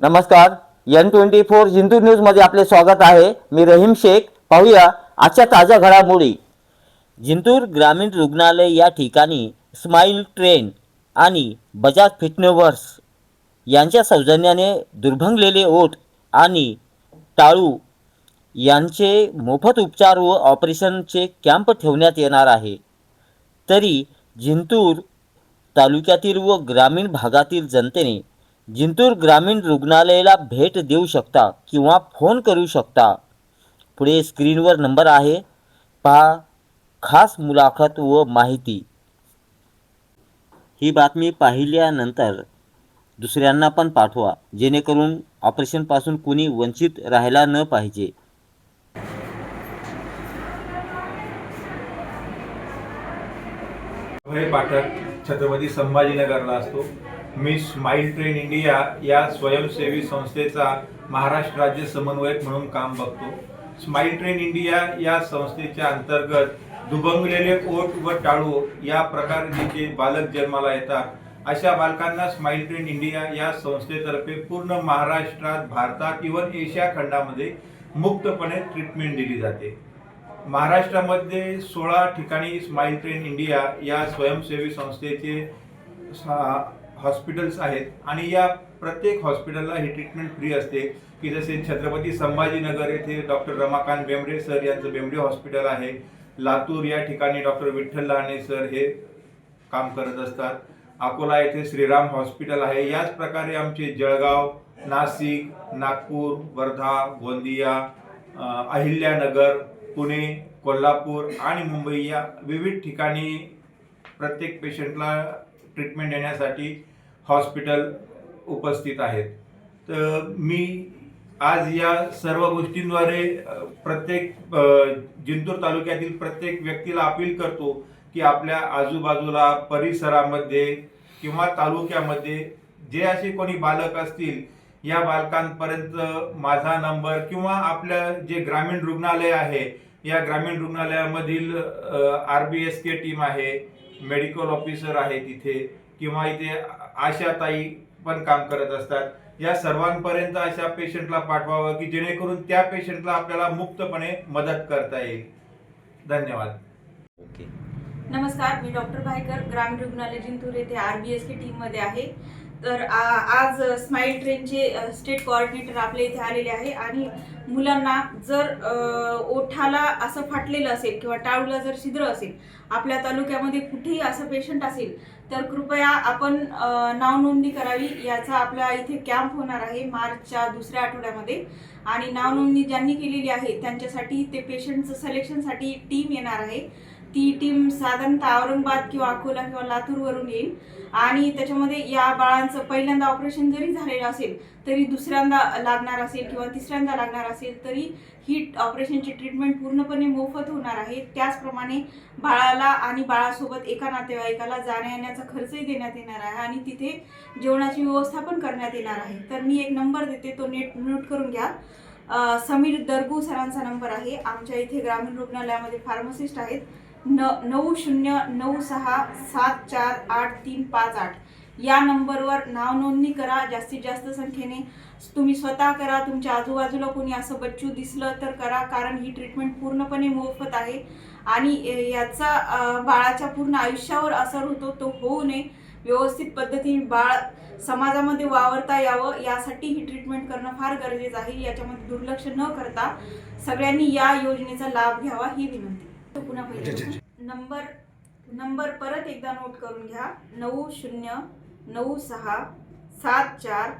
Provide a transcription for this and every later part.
नमस्कार N twenty four Jintur न्यूजमध्ये आपले स्वागत आहे. मी रहीम शेख. पाहूया आजच्या ताज्या घडामोडी. जिंतूर ग्रामीण रुग्णालय या ठिकाणी स्माईल ट्रेन आणि बजाज फिटनेवर्स यांच्या सौजन्याने दुर्भंगलेले ओठ आणि टाळू यांचे मोफत उपचार व ऑपरेशनचे कॅम्प ठेवण्यात येणार आहे. तरी जिंतूर तालुक्यातील व ग्रामीण भागातील जनतेने जिंतूर ग्रामीण रुग्णालयाला भेट देऊ शकता किंवा फोन करू शकता. पुढे स्क्रीनवर नंबर आहे. पहा खास मुलाखत व माहिती. ही बातमी पाहिल्यानंतर दुसऱ्यांना पण पाठवा जेणेकरून ऑपरेशनपासून कुणी वंचित राहायला न पाहिजे. पाठक छत्रपती संभाजीनगरला असतो. मी स्माईल ट्रेन इंडिया या स्वयंसेवी संस्थेचा महाराष्ट्र राज्य समन्वयक म्हणून काम बघतो. स्माईल ट्रेन इंडिया या संस्थेच्या अंतर्गत दुभंगलेले ओट व टाळू या प्रकारचे जे बालक जन्माला येतात. अशा बालकांना स्माईल ट्रेन इंडिया या संस्थेतर्फे पूर्ण महाराष्ट्रात भारतात इवन एशिया खंडामध्ये मुक्तपणे ट्रीटमेंट दिली जाते. महाराष्ट्रामध्ये सोळा ठिकाणी स्माईल ट्रेन इंडिया या स्वयंसेवी संस्थेचे हॉस्पिटल्स आहेत आणि या प्रत्येक हॉस्पिटलला ही ट्रीटमेंट फ्री असते. की जसे छत्रपती संभाजीनगर येथे डॉक्टर रमाकांत बेंबरे सर यांचं बेंबडे हॉस्पिटल आहे. लातूर या ठिकाणी डॉक्टर विठ्ठल लहाने सर हे काम करत असतात. अकोला येथे श्रीराम हॉस्पिटल आहे. याच प्रकारे आमचे जळगाव नाशिक नागपूर वर्धा गोंदिया अहिल्यानगर पुणे कोल्हापूर आणि मुंबई या विविध ठिकाणी प्रत्येक पेशंटला ट्रीटमेंट देण्यासाठी हॉस्पिटल उपस्थित आहेत. तर मी आज या सर्व गोष्टींद्वारे प्रत्येक जिंतूर तालुक्यातील प्रत्येक व्यक्तीला अपील करतो की आपल्या आजूबाजूला परिसरामध्ये किंवा तालुक्यामध्ये जे असे कोणी बालक असतील या बालकांपर्यंत माझा नंबर किंवा आपल्या जे ग्रामीण रुग्णालय आहे या ग्रामीण रुग्णालयामधील R B S K team आहे मेडिकल ऑफिसर आहे तिथे किंवा इथे आशाताई पण काम करत असतात. या सर्वांपर्यंत अशा पेशंटला पाठवावं की जेणेकरून त्या पेशंटला आपल्याला मुक्तपणे मदत करता येईल. धन्यवाद. ओके. नमस्कार मी डॉक्टर भाईकर ग्रामीण रुग्णालय जिंतूर येथे आर बी एस के टीममध्ये आहे. तर आ- आज स्माईल ट्रेनचे स्टेट कोऑर्डिनेटर आपल्या इथे आलेले आहे. आणि मुलांना जर ओठाला असं फाटलेलं असेल किंवा टाळूला जर छिद्र असेल आपल्या तालुक्यामध्ये कुठेही असं पेशंट असेल तर कृपया आपण नावनोंदणी करावी. याचा आपल्या इथे कॅम्प होणार आहे मार्चच्या दुसऱ्या आठवड्यामध्ये. आणि नावनोंदणी ज्यांनी केलेली आहे त्यांच्यासाठी ते पेशंटचं सिलेक्शनसाठी टीम येणार आहे. ती टीम साधारणतः औरंगाबाद किंवा अकोला किंवा लातूरवरून येईल. आणि त्याच्यामध्ये या बाळांचं पहिल्यांदा ऑपरेशन जरी झालेलं असेल तरी दुसऱ्यांदा लागणार असेल किंवा तिसऱ्यांदा लागणार असेल तरी ही ऑपरेशनची ट्रीटमेंट पूर्णपणे मोफत होणार आहे. त्याचप्रमाणे बाळाला आणि बाळासोबत एका नातेवाईकाला जाण्या येण्याचा खर्चही देण्यात येणार आहे आणि तिथे जेवणाची व्यवस्था पण करण्यात येणार आहे. तर मी एक नंबर देते तो नेट नोट करून घ्या. समीर दरगू सरांचा नंबर आहे. आमच्या इथे ग्रामीण रुग्णालयामध्ये फार्मसिस्ट आहेत. न नऊ शून्य नऊ सहा सात चार आठ तीन पाच आठ. या नंबरवर नाव नोंदणी करा जास्तीत जास्त संख्येने तुम्ही स्वतः करा तुमच्या आजूबाजूला कोणी असं बच्चू दिसलं तर करा कारण ही ट्रीटमेंट पूर्णपणे मोफत आहे. आणि याचा बाळाच्या पूर्ण आयुष्यावर असर होतो तो होऊ नये. व्यवस्थित पद्धतीने बाळ समाजामध्ये वावरता यावं यासाठी ही ट्रीटमेंट करणं फार गरजेचं आहे. याच्यामध्ये दुर्लक्ष न करता सगळ्यांनी या योजनेचा लाभ घ्यावा ही विनंती. पुन्हा पहिल्यांदा. नंबर नंबर परत एकदा नोट करून घ्या. नऊ शून्य नऊ सहा सात चार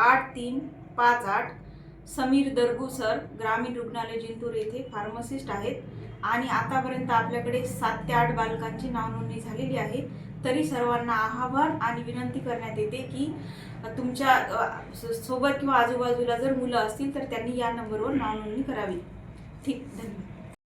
आठ तीन पाच आठ. समीर दर्गू सर ग्रामीण रुग्णालय जिंतूर येथे फार्मसिस्ट आहेत. आणि आतापर्यंत आपल्याकडे सात ते आठ बालकांची नावनोंदणी झालेली आहे. तरी सर्वांना आवाहन आणि विनंती करण्यात येते की तुमच्यासोबत किंवा आजूबाजूला जर मुलं असतील तर त्यांनी या नंबरवर नावनोंदणी करावी. ठीक धन्यवाद.